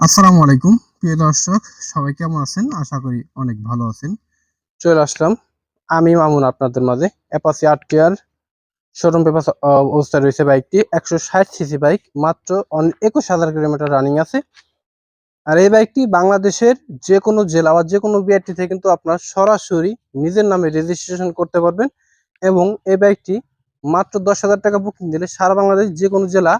আসসালামু আলাইকুম, প্রিয় দর্শক, সবাই কেমন আছেন? আশা করি অনেক ভালো আছেন। চলে আসলাম। আমি মামুন আপনাদের মাঝে। অ্যাপাসি আট কেয়ার শোরুম পেপার অবস্থায় রয়েছে বাইকটি। একশো ষাট সিসি বাইক মাত্র একুশ হাজার কিলোমিটার রানিং আছে। আর এই বাইকটি বাংলাদেশের যে কোনো জেলা বা যে কোনো বিআরটি থেকে কিন্তু আপনার সরাসরি নিজের নামে রেজিস্ট্রেশন করতে পারবেন। এবং এই বাইকটি মাত্র দশ হাজার টাকা বুকিং দিলে সারা বাংলাদেশ যে কোনো জেলা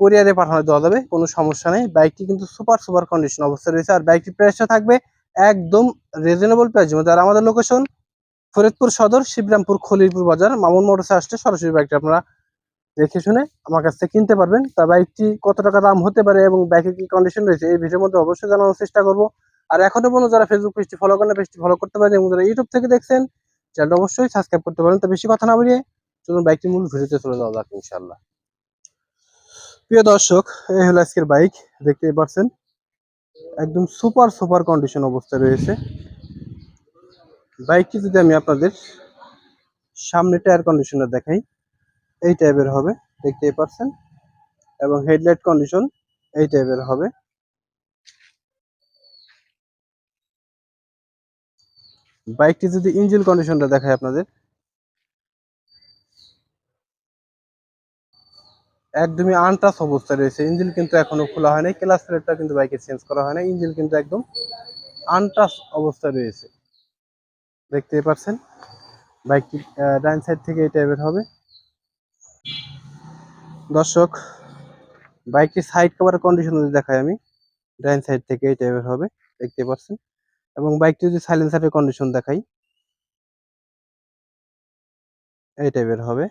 কোরিয়ারে পাঠানো দেওয়া যাবে, কোনো সমস্যা নেই। বাইকটি কিন্তু সুপার সুপার কন্ডিশন অবস্থায় রয়েছে আর বাইকটির প্রাইসটা থাকবে একদম রিজনেবল প্রাইসের মধ্যে। আর আমাদের লোকেশন ফরিদপুর সদর, শিবরামপুর খলিরপুর বাজার। মামুন মোটরসে আসলে সরাসরি বাইকটি আপনারা দেখে শুনে আমার কাছ থেকে কিনতে পারবেন। তা বাইকটি কত টাকা দাম হতে পারে এবং বাইকের কি কন্ডিশন রয়েছে এই ভিডিওর মধ্যে অবশ্যই জানানোর চেষ্টা করব। আর এখনও পর্যন্ত যারা ফেসবুক পেজটি ফলো করেন পেজটি ফলো করতে পারেন এবং যারা ইউটিউব থেকে দেখছেন চ্যানেলটা অবশ্যই সাবস্ক্রাইব করতে পারেন। তো বেশি কথা না বলিয়ে চলুন বাইকটি মূল ভিডিওতে চলে যাওয়া যাক ইনশাল্লাহ প্রিয় দর্শক, এই হলো আজকের বাইক, দেখতেই পাচ্ছেন। একদম সুপার সুপার কন্ডিশন অবস্থায় রয়েছে। বাইকটি যদি আমি আপনাদের সামনে টায়ার কন্ডিশনটা দেখাই, এই টাইপের হবে, দেখতেই পাচ্ছেন। এবং হেডলাইট কন্ডিশন এই টাইপের হবে। বাইকটি যদি ইঞ্জিন কন্ডিশনটা দেখায় আপনাদের একদমই আনটাচ অবস্থায় রয়েছে। ইঞ্জিন কিন্তু এখনও খোলা হয়নি ক্লাস প্লেটটা কিন্তু বাইকে চেঞ্জ করা হয় না ইঞ্জিন কিন্তু একদম আনটাচ অবস্থায় রয়েছে। দেখতেই পাচ্ছেন, বাইকটি ডাইন সাইড থেকে এই টাইপের হবে। দর্শক বাইকটি সাইড কভারের কন্ডিশন যদি দেখাই আমি ডাইন সাইড থেকে এই টাইপের হবে। দেখতে পাচ্ছেন, এবং বাইকটি যদি সাইলেন্সারের কন্ডিশন দেখাই এই টাইপের হবে।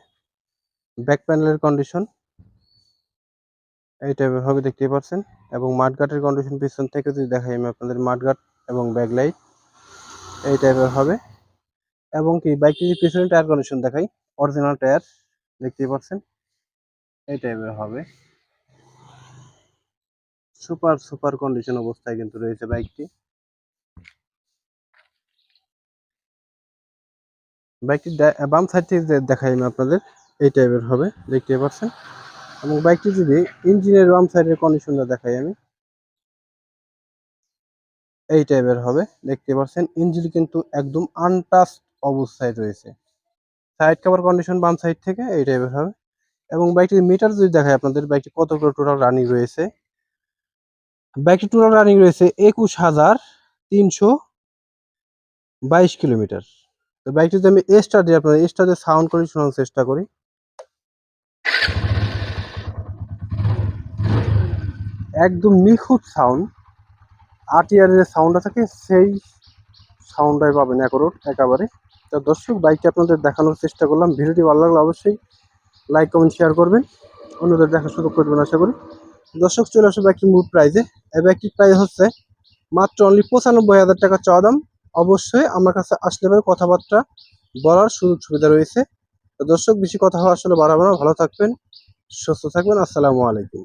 ব্যাক প্যানেলের কন্ডিশন এই টাইপের হবে, দেখতেই পাচ্ছেন এবং মাঠঘাটের কন্ডিশন পিছন থেকে যদি দেখাই আমি আপনাদের মাঠঘাট এবং ব্যাকলাইট এই টাইপের হবে। এবং কি বাইকটি যদি পিছনে টায়ার কন্ডিশন দেখাই অরিজিনাল টায়ার দেখতেই পাচ্ছেন এই টাইপের হবে। সুপার সুপার কন্ডিশন অবস্থায় কিন্তু রয়েছে বাইকটি। বাইকটি বাম সাইড থেকে দেখাই আমি আপনাদের, এই টাইপের হবে দেখতে পাচ্ছেন এবং বাইকটি যদি ইঞ্জিনের বাম সাইডের কন্ডিশনটা দেখাই আমি, এই টাইপের হবে। দেখতে পাচ্ছেন, ইঞ্জিন কিন্তু একদম আনটাচ অবস্থায় রয়েছে। সাইড কভার কন্ডিশন বাম সাইড থেকে এই টাইপের হবে। এবং বাইকটির মিটার যদি দেখায় আপনাদের, বাইকটি কত করে টোটাল রানিং রয়েছে? বাইকটি টোটাল রানিং রয়েছে একুশ হাজার তিনশো বাইশ কিলোমিটার। তো বাইকটি যদি আমি দিই আপনাদের এক্সট্রা দিয়ে সাউন্ড করে শোনার চেষ্টা করি। একদম নিখুঁত সাউন্ড আটিয়ারের যে সাউন্ডটা থাকে সেই সাউন্ডটাই পাবেন একরোট একেবারে। তো দর্শক, বাইকটি আপনাদের দেখানোর চেষ্টা করলাম। ভিডিওটি ভালো লাগলে অবশ্যই লাইক কমেন্ট শেয়ার করবেন। অন্যদের দেখা সুযোগ করবেন আশা করি। দর্শক, চলে আসবে বাইকটির মূল প্রাইজে এই বাইকটির প্রাইস হচ্ছে মাত্র অনলি পঁচানব্বই হাজার টাকা চাওয়া দাম। অবশ্যই আমার কাছে আসলে পরে কথাবার্তা বলার সুযোগ সুবিধা রয়েছে। দর্শক, বেশি কথা আসলে বাড়াবো ভালো থাকবেন, সুস্থ থাকবেন। আসসালামু আলাইকুম।